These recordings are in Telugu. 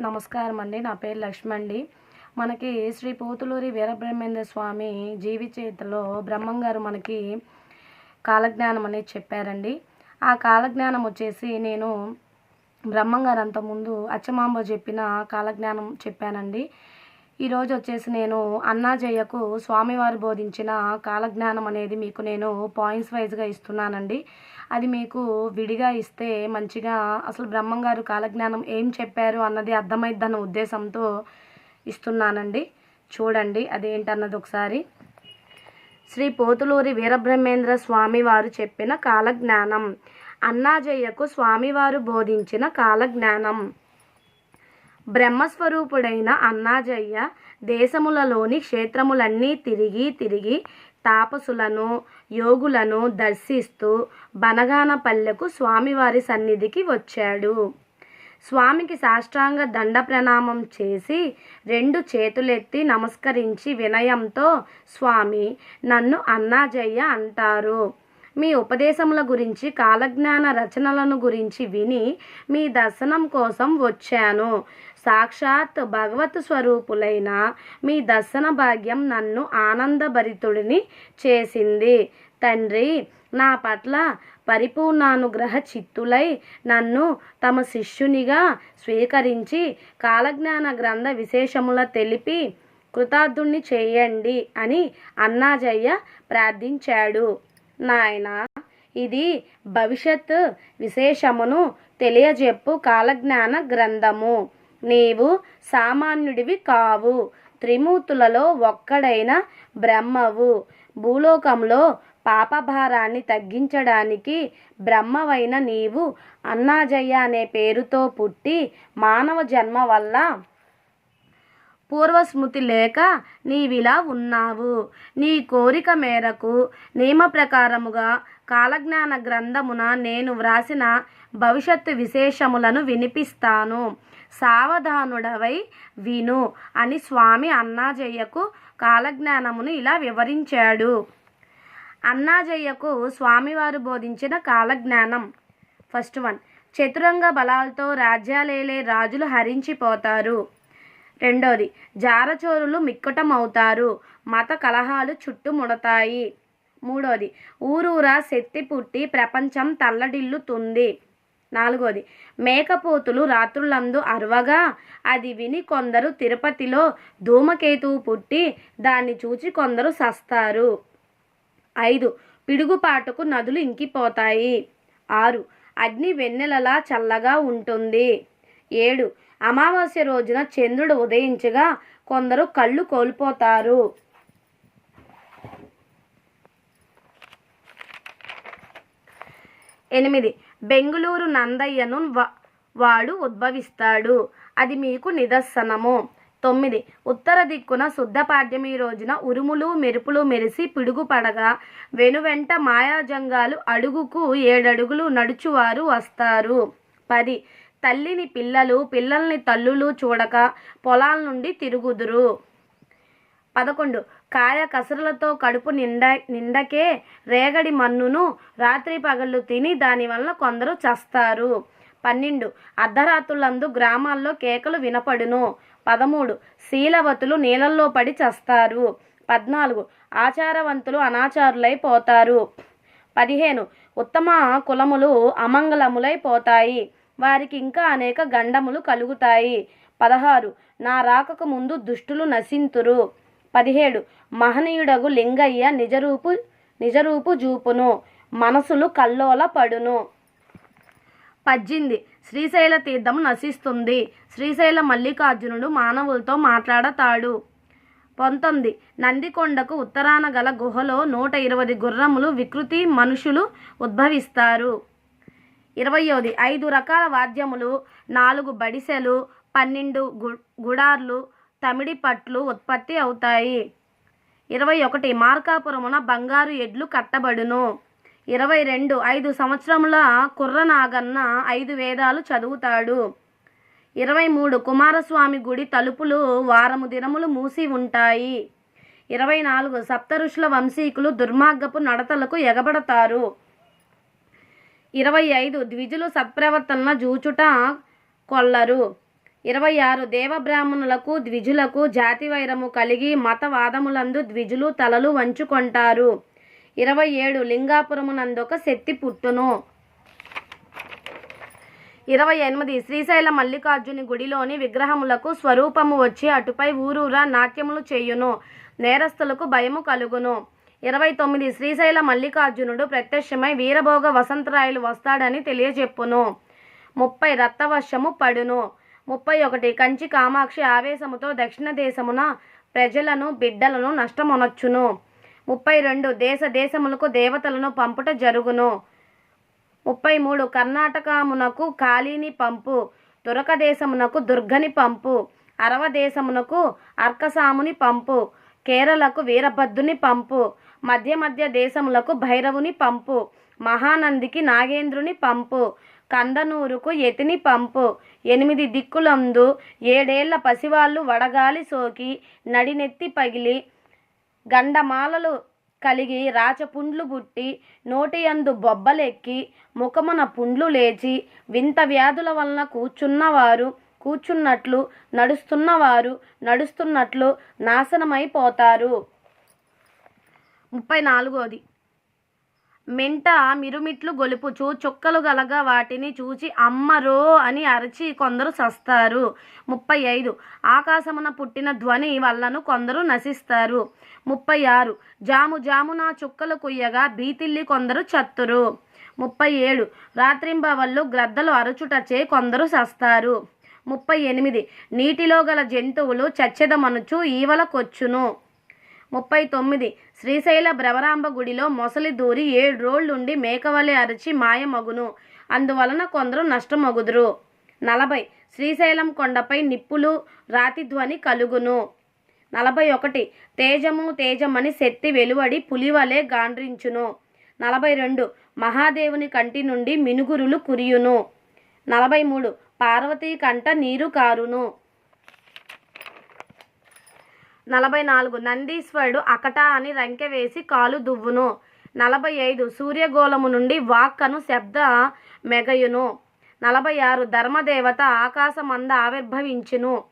నమస్కారం అండి నా పేరు లక్ష్మి అండి మనకి శ్రీ పోతులూరి వీరబ్రహ్మేంద్ర స్వామి జీవి చేతిలో బ్రహ్మం గారు మనకి కాలజ్ఞానం అనేది చెప్పారండి. ఆ కాలజ్ఞానం వచ్చేసి నేను బ్రహ్మం గారు అంతకుముందు అచ్చమాంబ చెప్పిన కాలజ్ఞానం చెప్పానండి. ఈరోజు వచ్చేసి నేను అన్నాజయ్యకు స్వామివారు బోధించిన కాలజ్ఞానం అనేది మీకు నేను పాయింట్స్ వైజ్గా ఇస్తున్నానండి. అది మీకు విడిగా ఇస్తే మంచిగా అసలు బ్రహ్మంగారు కాలజ్ఞానం ఏం చెప్పారు అన్నది అర్థమైద్దన్న ఉద్దేశంతో ఇస్తున్నానండి. చూడండి అదేంటన్నది ఒకసారి. శ్రీ పోతులూరి వీరబ్రహ్మేంద్ర స్వామివారు చెప్పిన కాలజ్ఞానం. అన్నాజయ్యకు స్వామివారు బోధించిన కాలజ్ఞానం. బ్రహ్మస్వరూపుడైన అన్నాజయ్య దేశములలోని క్షేత్రములన్నీ తిరిగి తిరిగి తాపసులను యోగులను దర్శిస్తూ బనగానపల్లెకు స్వామివారి సన్నిధికి వచ్చాడు. స్వామికి సాష్టాంగ దండ ప్రణామం చేసి రెండు చేతులెత్తి నమస్కరించి వినయంతో స్వామి నన్ను అన్నాజయ్య అంటారు. మీ ఉపదేశముల గురించి కాలజ్ఞాన రచనలను గురించి విని మీ దర్శనం కోసం వచ్చాను. సాక్షాత్ భగవత్ స్వరూపులైన మీ దర్శన భాగ్యం నన్ను ఆనందభరితుడిని చేసింది. తండ్రి నా పట్ల పరిపూర్ణానుగ్రహ చిత్తులై నన్ను తమ శిష్యునిగా స్వీకరించి కాలజ్ఞాన గ్రంథ విశేషముల తెలిపి కృతార్థుణ్ణి చేయండి అని అన్నాజయ్య ప్రార్థించాడు. నాయన ఇది భవిష్యత్ విశేషమును తెలియజెప్పు కాలజ్ఞాన గ్రంథము. నీవు సామాన్యుడివి కావు. త్రిమూర్తులలో ఒక్కడైన బ్రహ్మవు. భూలోకంలో పాపభారాన్ని తగ్గించడానికి బ్రహ్మవైన నీవు అన్నాజయ్య అనే పేరుతో పుట్టి మానవ జన్మ వల్ల పూర్వస్మృతి లేక నీవిలా ఉన్నావు. నీ కోరిక మేరకు నియమ ప్రకారముగా కాలజ్ఞాన గ్రంథమున నేను వ్రాసిన భవిష్యత్తు విశేషములను వినిపిస్తాను. సావధానుడవై విను అని స్వామి అన్నాజయ్యకు కాలజ్ఞానమును ఇలా వివరించాడు. అన్నాజయ్యకు స్వామివారు బోధించిన కాలజ్ఞానం. ఫస్ట్ వన్ చతురంగ బలాలతో రాజ్యాలేలే రాజులు హరించిపోతారు రెండోది జారచోరులు మిక్కటమవుతారు. మత కలహాలు చుట్టుముడతాయి. మూడోది ఊరూరా శక్తి పుట్టి ప్రపంచం తల్లడిల్లుతుంది. నాలుగోది. మేకపోతులు రాత్రులందు అరవగా అది విని కొందరు తిరుపతిలో ధూమకేతువు పుట్టి దాన్ని చూచి కొందరు సస్తారు. ఐదు. పిడుగుపాటుకు నదులు ఇంకిపోతాయి. ఆరు. అగ్ని వెన్నెలలా చల్లగా ఉంటుంది. ఏడు. అమావాస్య రోజున చంద్రుడు ఉదయించగా కొందరు కళ్ళు కోల్పోతారు. ఎనిమిది. బెంగుళూరు నందయ్యను వా- వాడు ఉద్భవిస్తాడు. అది మీకు నిదర్శనము. తొమ్మిది. ఉత్తర దిక్కున శుద్ధపాడ్యమి రోజున ఉరుములు మెరుపులు మెరిసి పిడుగు పడగా వెనువెంట మాయాజంగాలు అడుగుకు ఏడడుగులు నడుచువారు వస్తారు. పది. తల్లిని పిల్లలు పిల్లల్ని తల్లులు చూడక పొలాల నుండి తిరుగుదురు. పదకొండు. కాయకసరులతో కడుపు నిండ నిండకే రేగడి మన్నును రాత్రి పగళ్ళు తిని దానివల్ల కొందరు చస్తారు. పన్నెండు. అర్ధరాత్రులందు గ్రామాల్లో కేకలు వినపడును. పదమూడు. శీలవతులు నీళ్ళల్లో పడి చస్తారు. పద్నాలుగు. ఆచారవంతులు అనాచారులై పోతారు. పదిహేను. ఉత్తమ కులములు అమంగళములై పోతాయి. వారికి ఇంకా అనేక గండములు కలుగుతాయి. పదహారు. నా రాకకు ముందు దుష్టులు నశింతురు. పదిహేడు. మహనీయుడగు లింగయ్య నిజరూపు నిజరూపు జూపును మనసులు కల్లోల పడును. పద్దెనిమిది. శ్రీశైల తీర్థం నశిస్తుంది. శ్రీశైల మల్లికార్జునుడు మానవులతో మాట్లాడతాడు. పంతొమ్మిది. నందికొండకు ఉత్తరాన గల గుహలో నూట ఇరవై గుర్రములు వికృతి మనుషులు ఉద్భవిస్తారు. ఇరవయోది. ఐదు రకాల వాద్యములు నాలుగు బడిసెలు పన్నెండు గు గుడార్లు తమిడి పట్లు ఉత్పత్తి అవుతాయి. ఇరవై ఒకటి మార్కాపురమున బంగారు ఎడ్లు కట్టబడును. ఇరవై రెండు ఐదు సంవత్సరముల కుర్రనాగన్న ఐదు వేదాలు చదువుతాడు. ఇరవై మూడు కుమారస్వామి గుడి తలుపులు వారము దినములు మూసి ఉంటాయి. ఇరవై నాలుగు సప్తఋషుల వంశీకులు దుర్మార్గపు నడతలకు ఎగబడతారు. ఇరవై ఐదు ద్విజులు సత్ప్రవర్తన జూచుట కొల్లరు. ఇరవై ఆరు దేవబ్రాహ్మణులకు ద్విజులకు జాతి వైరము కలిగి మతవాదములందు ద్విజులు తలలు వంచుకొంటారు. ఇరవై ఏడు లింగాపురమునందొక శక్తి పుట్టును. ఇరవై ఎనిమిది శ్రీశైల మల్లికార్జుని గుడిలోని విగ్రహములకు స్వరూపము వచ్చి అటుపై ఊరూరా నాట్యములు చేయును. నేరస్తులకు భయము కలుగును. ఇరవై తొమ్మిది శ్రీశైల మల్లికార్జునుడు ప్రత్యక్షమై వీరభోగ వసంతరాయలు వస్తాడని తెలియజెప్పును. ముప్పై రక్తవర్షము పడును. ముప్పై ఒకటి. కంచి కామాక్షి ఆవేశముతో దక్షిణ దేశమున ప్రజలను బిడ్డలను నష్టమొనొచ్చును. ముప్పై రెండు. దేశ దేశములకు దేవతలను పంపుట జరుగును. ముప్పై మూడు. కర్ణాటకమునకు కాళీని పంపు. దురక దేశమునకు దుర్గని పంపు. అరవ దేశమునకు అర్కసాముని పంపు. కేరళకు వీరభద్రుని పంపు. మధ్య మధ్య దేశములకు భైరవుని పంపు. మహానందికి నాగేంద్రుని పంపు. కందనూరుకు యతిని పంపు. ఎనిమిది దిక్కులందు ఏడేళ్ళ పసివాళ్ళు వడగాలి సోకి నడినెత్తి పగిలి గండమాలలు కలిగి రాచపుండ్లు పుట్టి నోటియందు బొబ్బలెక్కి ముఖమున పుండ్లు లేచి వింత వ్యాధుల వలన కూర్చున్నవారు కూర్చున్నట్లు నడుస్తున్నవారు నడుస్తున్నట్లు నాశనమైపోతారు. ముప్పై నాలుగోది. మెంట మిరుమిట్లు గొలుపుచు చుక్కలు గలగా వాటిని చూచి అమ్మరో అని అరచి కొందరు సస్తారు. ముప్పై ఐదు. ఆకాశమున పుట్టిన ధ్వని వల్లను కొందరు నశిస్తారు. ముప్పై ఆరు. జాము జామున చుక్కలు కుయ్యగా బీతిల్లి కొందరు చత్తురు. ముప్పై ఏడు. రాత్రింబవళ్ళు గ్రద్దలు అరచుటచే కొందరు సస్తారు. ముప్పై ఎనిమిది. నీటిలో గల జంతువులు చచ్చెదమనుచు ఈవలకొచ్చును ముప్పై తొమ్మిది. శ్రీశైల భ్రమరాంబ గుడిలో మొసలి దూరి ఏడు రోళ్ళుండి మేకవలె అరచి మాయమగును అందువలన కొందరు నష్టమగుదురు. నలభై. శ్రీశైలం కొండపై నిప్పులు రాతి ధ్వని కలుగును. నలభై ఒకటి. తేజము తేజమని శక్తి వెలువడి పులివలే గాండ్రించును. నలభై రెండు. మహాదేవుని కంటి నుండి మినుగురులు కురియును. నలభై మూడు. పార్వతీ కంట నీరు కారును. నలభై నాలుగు నందీశ్వరుడు అకట అని రంకె వేసి కాలు దువ్వును. నలభై ఐదు సూర్యగోళము నుండి వాక్కను శబ్ద మెగయును. నలభై ఆరు ధర్మదేవత ఆకాశమంద ఆవిర్భవించును.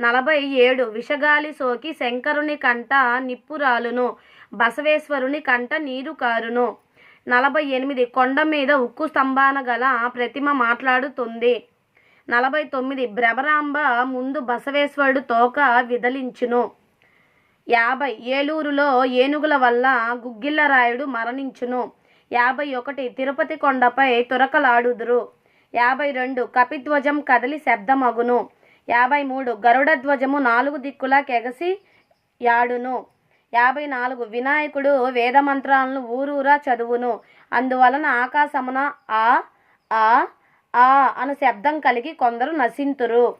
నలభై ఏడు విషగాలి సోకి శంకరుని కంట నిప్పురాలును. బసవేశ్వరుని కంట నీరు కారును. నలభై ఎనిమిది కొండ మీద ఉక్కు స్తంభాన గల ప్రతిమ మాట్లాడుతుంది. నలభై తొమ్మిది భ్రమరాంబ ముందు బసవేశ్వరుడు తోక విదలించును. యాభై ఏలూరులో ఏనుగుల వల్ల గుగ్గిల్లరాయుడు మరణించును. యాభై ఒకటి తిరుపతి కొండపై తురకలాడుదురు. యాభై రెండు కపిధ్వజం కదలి శబ్దమగును. యాభై మూడు గరుడ ధ్వజము నాలుగు దిక్కులా కెగసి యాడును. యాభై నాలుగు వినాయకుడు వేదమంత్రాలను ఊరూరా చదువును. అందువలన ఆకాశమున ఆ ఆ ఆ అను శబ్దం కలిగి కొందరు నశింతురు.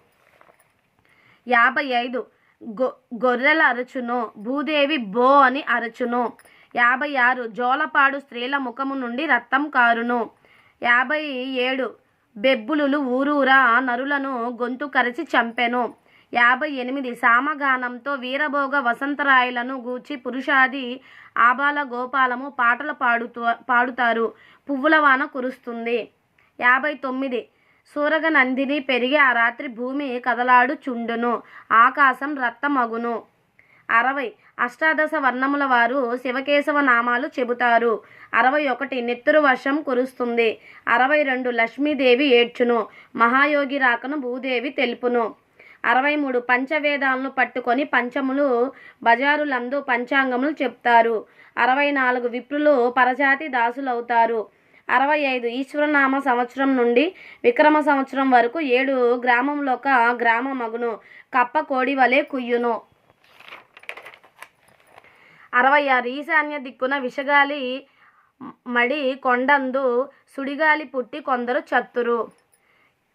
యాభై ఐదు గొ గొర్రెల అరచును భూదేవి బో అని అరచును. యాభై ఆరు జోలపాడు స్త్రీల ముఖము నుండి రక్తం కారును. యాభై ఏడు బెబ్బులులు ఊరూరా నరులను గొంతు కరిచి చంపెను. యాభై ఎనిమిది సామగానంతో వీరభోగ వసంతరాయలను గూర్చి పురుషాది ఆబాల గోపాలము పాటలు పాడుతూ పాడుతారు. పువ్వుల వాన కురుస్తుంది. యాభై తొమ్మిది సూరగ నందిని పెరిగి ఆ రాత్రి భూమి కదలాడు చుండును ఆకాశం రత్తమగును అరవై అష్టాదశ వర్ణముల వారు శివకేశవ నామాలు చెబుతారు. అరవై ఒకటి నెత్తురు వర్షం కురుస్తుంది. అరవై రెండు లక్ష్మీదేవి ఏడ్చును. మహాయోగి రాకను భూదేవి తెలుపును. అరవై మూడు పంచవేదాలను పట్టుకొని పంచములు బజారులందు పంచాంగములు చెప్తారు. అరవై నాలుగు విప్రులు పరజాతి దాసులవుతారు. అరవై ఐదు ఈశ్వరనామ సంవత్సరం నుండి విక్రమ సంవత్సరం వరకు ఏడు గ్రామంలో ఒక గ్రామ మగును కప్ప కోడి వలె కుయ్యును. అరవై ఆరు ఈశాన్య దిక్కున విషగాలి మడి కొండందు సుడిగాలి పుట్టి కొందరు చత్తురు.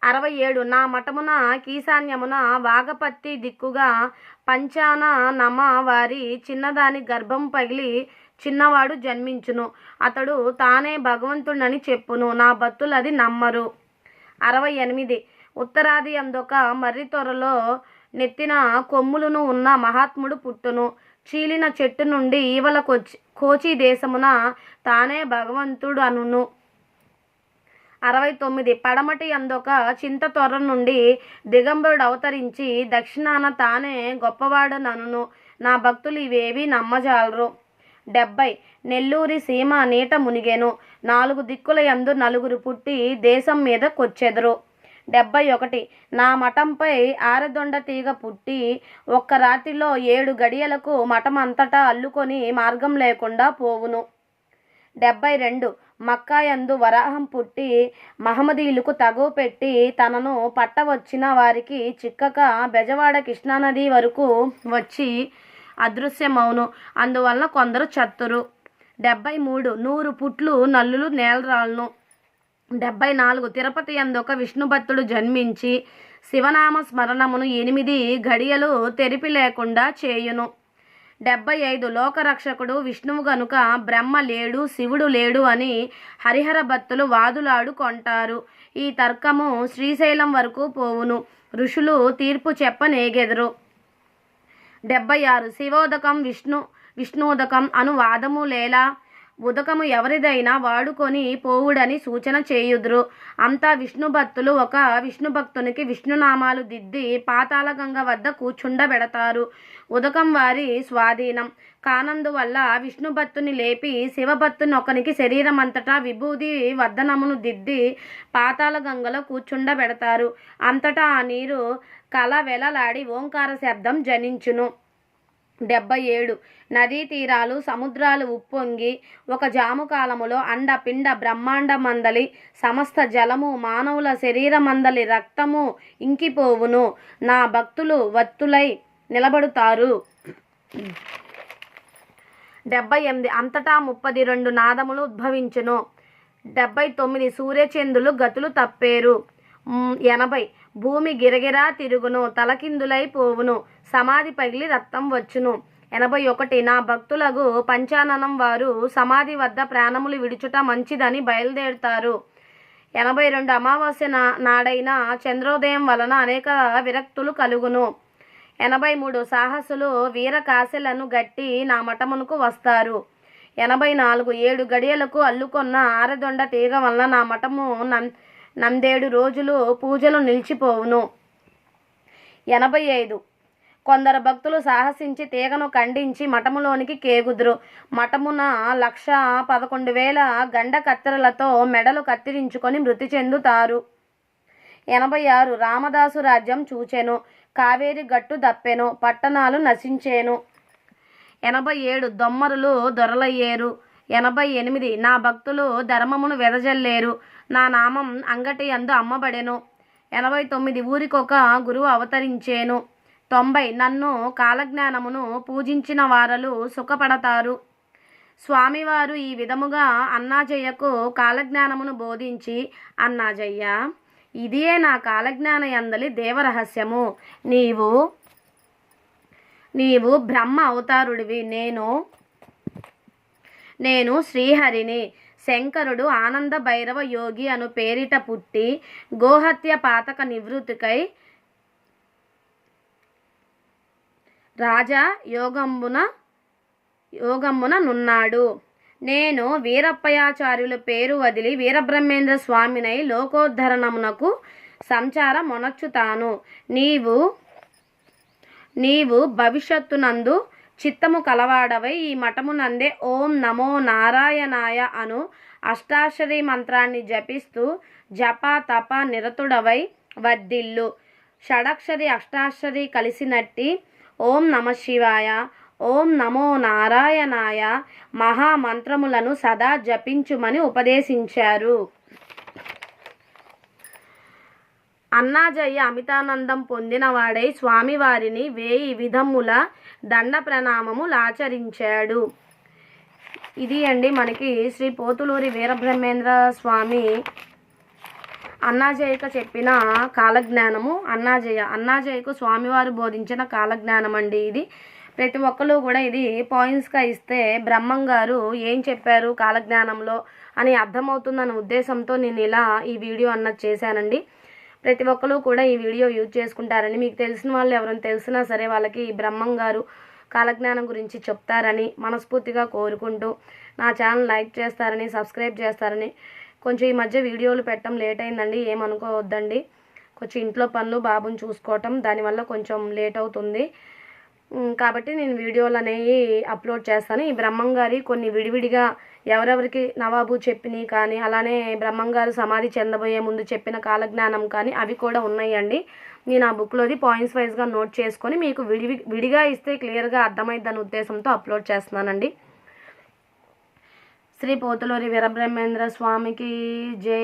అరవై ఏడు నా మఠమున కీశాన్యమున వాగపత్తి దిక్కుగా పంచాన నమ వారి చిన్నదాని గర్భం పగిలి చిన్నవాడు జన్మించును. అతడు తానే భగవంతుడని చెప్పును. నా భక్తులది నమ్మరు. అరవై ఎనిమిది. ఉత్తరాది అందొక మర్రి త్వరలో నెత్తిన కొమ్ములను ఉన్న మహాత్ముడు పుట్టును. చీలిన చెట్టు నుండి ఈవలకొచ్చి కోచి దేశమున తానే భగవంతుడు అనును అరవై తొమ్మిది. పడమటి అందొక చింత త్వర నుండి దిగంబరుడు అవతరించి దక్షిణాన తానే గొప్పవాడనను. నా భక్తులు ఇవేవి నమ్మజాలరు. డెబ్బై. నెల్లూరి సీమ నీట మునిగెను. నాలుగు దిక్కుల యందు నలుగురు పుట్టి దేశం మీద కొచ్చెదరు. డెబ్బై ఒకటి. నా మఠంపై ఆరదొండ తీగ పుట్టి ఒక్క రాత్రిలో ఏడు గడియలకు మఠం అంతటా అల్లుకొని మార్గం లేకుండా పోవును. డెబ్బై రెండు. మక్కాయందు వరాహం పుట్టి మహమ్మదీయులకు తగు పెట్టి తనను పట్టవచ్చిన వారికి చిక్కక బెజవాడ కృష్ణానది వరకు వచ్చి అదృశ్యమవును అందువలన కొందరు చత్తురు. డెబ్బై మూడు నూరు పుట్లు నల్లులు నేలరాలను డెబ్బై నాలుగు తిరుపతి ఎందుక విష్ణుభక్తుడు జన్మించి శివనామ స్మరణమును ఎనిమిది గడియలు తెరిపి లేకుండా చేయును. డెబ్బై ఐదు లోకరక్షకుడు విష్ణువు గనుక బ్రహ్మ లేడు శివుడు లేడు అని హరిహర భక్తులు వాదులాడు కొంటారు. ఈ తర్కము శ్రీశైలం వరకు పోవును. ఋషులు తీర్పు చెప్పనేగెదరు. డెబ్బై ఆరు శివోదకం విష్ణు విష్ణుదకం అను వాదము లేలా ఉదకము ఎవరిదైనా వాడుకొని పోవుడని సూచన చేయుదురు. అంతా విష్ణు భక్తులు ఒక విష్ణు భక్తునికి విష్ణునామాలు దిద్ది పాతాళగంగ వద్ద కూర్చుండబెడతారు. ఉదకం వారి స్వాధీనం. కానందువల్ల విష్ణు భక్తుని లేపి శివభక్తుని ఒకనికి శరీరం అంతటా విభూది వర్ధనమును దిద్ది పాతాళ గంగలో కూర్చుండబెడతారు. అంతటా ఆ నీరు కల వెలలాడి ఓంకార శబ్దం జనించును. డెబ్బై ఏడు. నదీ తీరాలు సముద్రాలు ఉప్పొంగి ఒక జాము కాలములో అండ పిండ బ్రహ్మాండ మందలి సమస్త జలము మానవుల శరీర మందలి రక్తము ఇంకిపోవును. నా భక్తులు వత్తులై నిలబడుతారు. డెబ్బై ఎనిమిది. అంతటా ముప్పది రెండు నాదములు ఉద్భవించును. డెబ్బై తొమ్మిది. సూర్యచంద్రులు గతులు తప్పేరు. ఎనభై. భూమి గిరగిరా తిరుగును తలకిందులై పోవును సమాధి పగిలి రక్తం వచ్చును. ఎనభై ఒకటి నా భక్తులకు పంచాననం వారు సమాధి వద్ద ప్రాణములు విడుచుట మంచిదని బయలుదేరుతారు. ఎనభై రెండు అమావాస్య నా నాడైన చంద్రోదయం వలన అనేక విరక్తులు కలుగును. ఎనభై మూడు సాహసులు వీరకాశలను గట్టి నా మఠమునకు వస్తారు. ఎనభై నాలుగు ఏడు గడియలకు అల్లుకొన్న ఆరదొండ తీగ వలన నా మఠము నం నందేడు రోజులు పూజలు నిలిచిపోవును. ఎనభై ఐదు కొందరు భక్తులు సాహసించి తీగను ఖండించి మఠములోనికి కేగుదురు. మఠమున లక్ష పదకొండు వేల గండ కత్తెరలతో మెడలు కత్తిరించుకొని మృతి చెందుతారు. ఎనభై ఆరు రామదాసు రాజ్యం చూచెను. కావేరి గట్టు దప్పెను. పట్టణాలు నశించేను. ఎనభై ఏడు దొమ్మరులు దొరలయ్యేరు. ఎనభై ఎనిమిది నా భక్తులు ధర్మమును వెదజల్లేరు. నా నామం అంగటి అందు అమ్మబడెను. ఎనభై తొమ్మిది ఊరికొక గురువు అవతరించేను. తొంభై నన్ను కాలజ్ఞానమును పూజించిన వారలు సుఖపడతారు. స్వామివారు ఈ విధముగా అన్నాజయ్యకు కాలజ్ఞానమును బోధించి అన్నాజయ్య ఇదియే నా కాలజ్ఞాన యందలి దేవరహస్యము. నీవు నీవు బ్రహ్మ అవతారుడివి. నేను నేను శ్రీహరిని. శంకరుడు ఆనంద భైరవ యోగి అను పేరిట పుట్టి గోహత్య పాతక నివృత్తికై రాజా యోగంబున యోగమ్మున నున్నాడు. నేను వీరప్పయాచార్యుల పేరు వదిలి వీరబ్రహ్మేంద్ర స్వామినై లోకోద్ధరణమునకు సంచారం మొనర్చుతాను నీవు నీవు భవిష్యత్తునందు చిత్తము కలవాడవై ఈ మఠమునందే ఓం నమో నారాయణాయ అను అష్టాక్షరి మంత్రాన్ని జపిస్తూ జప తప నిరతుడవై వర్ధిల్లు. షడక్షరి అష్టాక్షరి కలిసినట్టి ఓం నమ శివాయ ఓం నమో నారాయణాయ మహామంత్రములను సదా జపించుమని ఉపదేశించారు. అన్నాజయ్య అమితానందం పొందినవాడై స్వామివారిని వేయి విధముల దండ ప్రణామములాచరించాడు ఇది అండి మనకి శ్రీ పోతులూరి వీరబ్రహ్మేంద్ర స్వామి అన్నాజయ్యకు చెప్పిన కాలజ్ఞానము. అన్నాజయ్య అన్నాజయ్యకు స్వామివారు బోధించిన కాలజ్ఞానం అండి ఇది. ప్రతి ఒక్కరు కూడా ఇది పాయింట్స్గా ఇస్తే బ్రహ్మం గారు ఏం చెప్పారు కాలజ్ఞానంలో అని అర్థమవుతుందన్న ఉద్దేశంతో నేను ఇలా ఈ వీడియో అన్నది చేశానండి. ప్రతి ఒక్కరు కూడా ఈ వీడియో యూజ్ చేసుకుంటారని మీకు తెలిసిన వాళ్ళు ఎవరైనా తెలిసినా సరే వాళ్ళకి ఈ బ్రహ్మం గారు కాలజ్ఞానం గురించి చెప్తారని మనస్ఫూర్తిగా కోరుకుంటూ నా ఛానల్ లైక్ చేస్తారని సబ్స్క్రైబ్ చేస్తారని కొంచెం ఈ మధ్య వీడియోలు పెట్టడం లేట్ అయిందండి ఏమనుకోవద్దండి కొంచెం ఇంట్లో పనులు బాబుని చూసుకోవటం దానివల్ల కొంచెం లేట్ అవుతుంది. కాబట్టి నేను వీడియోలు అనేవి అప్లోడ్ చేస్తాను. ఈ బ్రహ్మంగారి కొన్ని విడివిడిగా ఎవరెవరికి నవాబు చెప్పినవి కానీ అలానే బ్రహ్మంగారు సమాధి చెందబోయే ముందు చెప్పిన కాలజ్ఞానం కానీ అవి కూడా ఉన్నాయండి. నేను ఆ బుక్లోది పాయింట్స్ వైజ్గా నోట్ చేసుకొని మీకు విడి విడిగా ఇస్తే క్లియర్గా అర్థమైద్దని ఉద్దేశంతో అప్లోడ్ చేస్తున్నానండి. శ్రీ పోతులూరి వీరబ్రహ్మేంద్ర స్వామికి జై.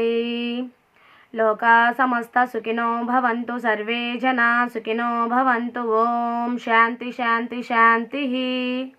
लोका समस्त सुखिनो भवन्तु सर्वे जना सुखिनो भवन्तु। ओम शांति शांति शांति ही।